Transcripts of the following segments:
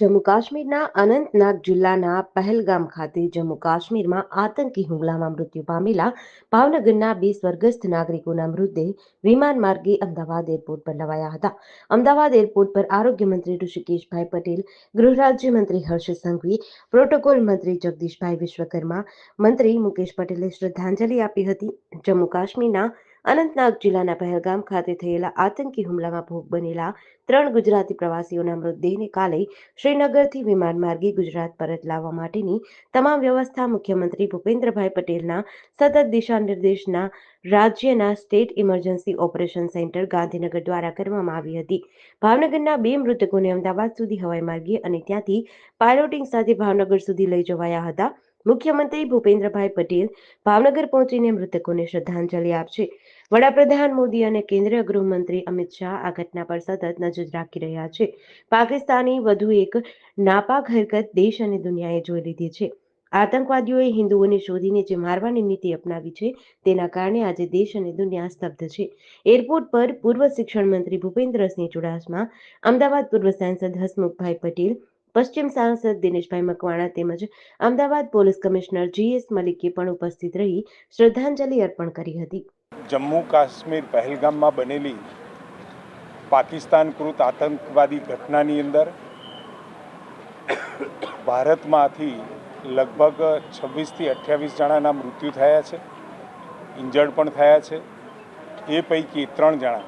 જમ્મુ કાશ્મીરના અનંતનાગ જિલ્લાના પહેલગામ ખાતે જમ્મુ કાશ્મીરમાં આતંકી હુમલામાં મૃત્યુ પામેલા ભાવનગરના બે સ્વર્ગસ્થ નાગરિકોના મૃતદેહ વિમાન માર્ગે અમદાવાદ એરપોર્ટ પર લવાયા હતા. અમદાવાદ એરપોર્ટ પર આરોગ્ય મંત્રી ઋષિકેશભાઈ પટેલ, ગૃહ રાજ્યમંત્રી હર્ષ સંઘવી, પ્રોટોકોલ મંત્રી જગદીશભાઈ વિશ્વકર્મા, મંત્રી મુકેશ પટેલે શ્રદ્ધાંજલિ આપી હતી. જમ્મુ કાશ્મીરના અનંતનાગ જિલ્લાના પહેલગામ ખાતે થયેલા આતંકી હુમલામાં ભોગ બનેલા ત્રણ ગુજરાતી પ્રવાસીઓના મૃતદેહને કાલે શ્રીનગરથી વિમાન માર્ગે ગુજરાત પરત લાવવા માટેની તમામ વ્યવસ્થા મુખ્યમંત્રી ભૂપેન્દ્રભાઈ પટેલના સતત દિશા નિર્દેશના રાજ્યના state emergency operation centre Gandhinagar દ્વારા કરવામાં આવી હતી. ભાવનગરના બે મૃતકોને અમદાવાદ સુધી હવાઈ માર્ગે અને ત્યાંથી પાયલોટિંગ સાથે ભાવનગર સુધી લઈ જવાયા હતા. મુખ્યમંત્રી ભૂપેન્દ્રભાઈ પટેલ ભાવનગર પહોંચીને મૃતકોને શ્રદ્ધાંજલિ આપશે. વડાપ્રધાન મોદી અને કેન્દ્રીય ગૃહમંત્રી અમિત શાહ આ ઘટના પર સતત નજર રાખી રહ્યા છે. પાકિસ્તાની વધુ એક નાપાક હરકત દેશ અને દુનિયાએ જોઈ લીધી છે. આતંકવાદીઓએ હિન્દુઓને શોધીને જે મારવાની નીતિ અપનાવી છે તેના કારણે આજે દેશ અને દુનિયા સ્તબ્ધ છે. એરપોર્ટ પર પૂર્વ શિક્ષણ મંત્રી ભૂપેન્દ્રસિંહ ચુડાસમા, અમદાવાદ પૂર્વ સાંસદ હસમુખભાઈ પટેલ પશ્ચિમ સાંસદ દિનેશભાઈ મકવાણા તેમજ અમદાવાદ પોલીસ કમિશનર જીએસ મલિકે પણ ઉપસ્થિત રહી શ્રદ્ધાંજલિ અર્પણ કરી હતી. જમ્મુ કાશ્મીર પહેલગામમાં બનેલી પાકિસ્તાન કૃત આતંકવાદી ઘટનાની અંદર ભારતમાંથી લગભગ છવ્વીસથી અઠ્યાવીસ જણાના મૃત્યુ થયા છે, ઇન્જર્ડ પણ થયા છે. એ પૈકી ત્રણ જણા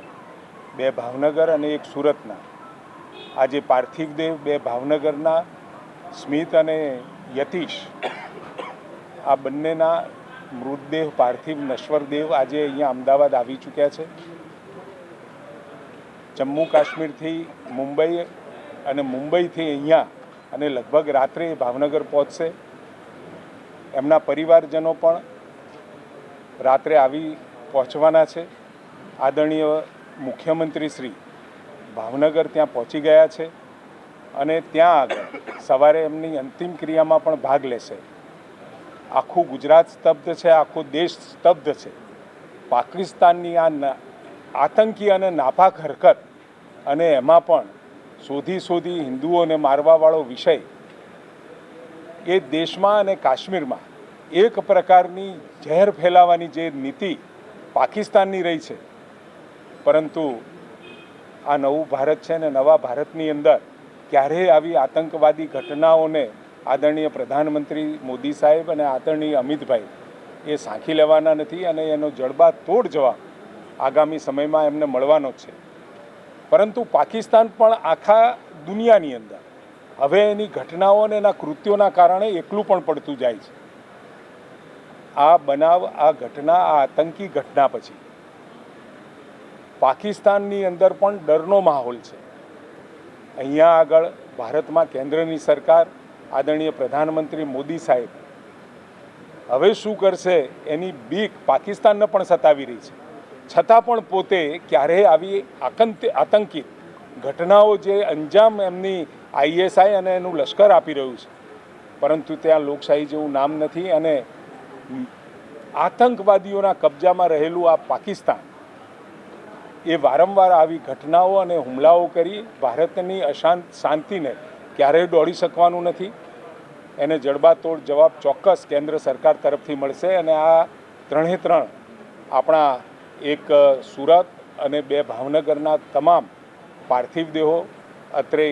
બે ભાવનગર અને એક સુરતના આજે પાર્થિવ દેવ બે ભાવનગરના, સ્મિત અને યતીશ, આ બંનેના મૃતદેહ પાર્થિવ નશ્વરદેવ આજે અહીંયા અમદાવાદ આવી ચૂક્યા છે. જમ્મુ કાશ્મીરથી મુંબઈ અને મુંબઈથી અહીંયા અને લગભગ રાત્રે ભાવનગર પહોંચશે. એમના પરિવારજનો પણ રાત્રે આવી પહોંચવાના છે. આદરણીય મુખ્યમંત્રી શ્રી ભાવનગર ત્યાં પહોંચી ગયા છે અને ત્યાં આગળ સવારે એમની અંતિમ ક્રિયામાં પણ ભાગ લેશે. આખું ગુજરાત સ્તબ્ધ છે, આખો દેશ સ્તબ્ધ છે. પાકિસ્તાનની આ આતંકી અને નાપાક હરકત અને એમાં પણ શોધી શોધી હિન્દુઓને મારવાવાળો વિષય એ દેશમાં અને કાશ્મીરમાં એક પ્રકારની ઝેર ફેલાવાની જે નીતિ પાકિસ્તાનની રહી છે. પરંતુ આ નવું ભારત છે ને નવા ભારતની અંદર ક્યારેય આવી આતંકવાદી ઘટનાઓને આદરણીય પ્રધાનમંત્રી મોદી સાહેબ અને આદરણીય અમિતભાઈ એ સાંખી લેવાના નથી અને એનો જડબા તોડ જવા આગામી સમયમાં એમને મળવાનો છે. પરંતુ પાકિસ્તાન પણ આખા દુનિયાની અંદર હવે એની ઘટનાઓ અને એના કૃત્યોના કારણે એકલું પણ પડતું જાય છે. આ બનાવ, આ ઘટના, આ આતંકી ઘટના પછી પાકિસ્તાનની અંદર પણ ડરનો માહોલ છે. અહીંયા આગળ ભારતમાં કેન્દ્રની સરકાર, આદરણીય પ્રધાનમંત્રી મોદી સાહેબ, હવે શું કરશે એની બીક પાકિસ્તાનને પણ સતાવી રહી છે. છતાં પણ પોતે ક્યારેય આવી આકંત, આતંકિત ઘટનાઓ જે અંજામ એમની આઈએસઆઈ અને એનું લશ્કર આપી રહ્યું છે. પરંતુ ત્યાં લોકશાહી જેવું નામ નથી અને આતંકવાદીઓના કબજામાં રહેલું આ પાકિસ્તાન એ વારંવાર આવી ઘટનાઓ અને હુમલાઓ કરી ભારતની અશાંત શાંતિને ક્યારેય દોડી શકવાનું નથી. એને જડબાતોડ જવાબ ચોક્કસ કેન્દ્ર સરકાર તરફથી મળશે અને આ ત્રણે ત્રણ આપણા એક સુરત અને બે ભાવનગરના તમામ પાર્થિવ દેહો, અત્રે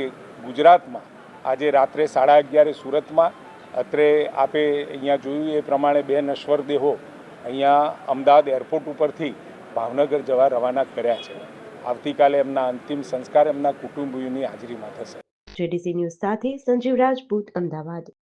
ગુજરાતમાં, આજે રાત્રે સાડા અગિયારે સુરતમાં, અત્રે આપે અહીંયા જોયું એ પ્રમાણે બે નશ્વર દેહો અહીંયા અમદાવાદ એરપોર્ટ ઉપરથી ભાવનગર જવા રવાના કર્યા છે. આવતીકાલે એમના અંતિમ સંસ્કાર એમના કુટુંબીઓની હાજરીમાં થશે. જેડીસી ન્યૂઝ સાથે સંજીવ રાજપૂત, અમદાવાદ.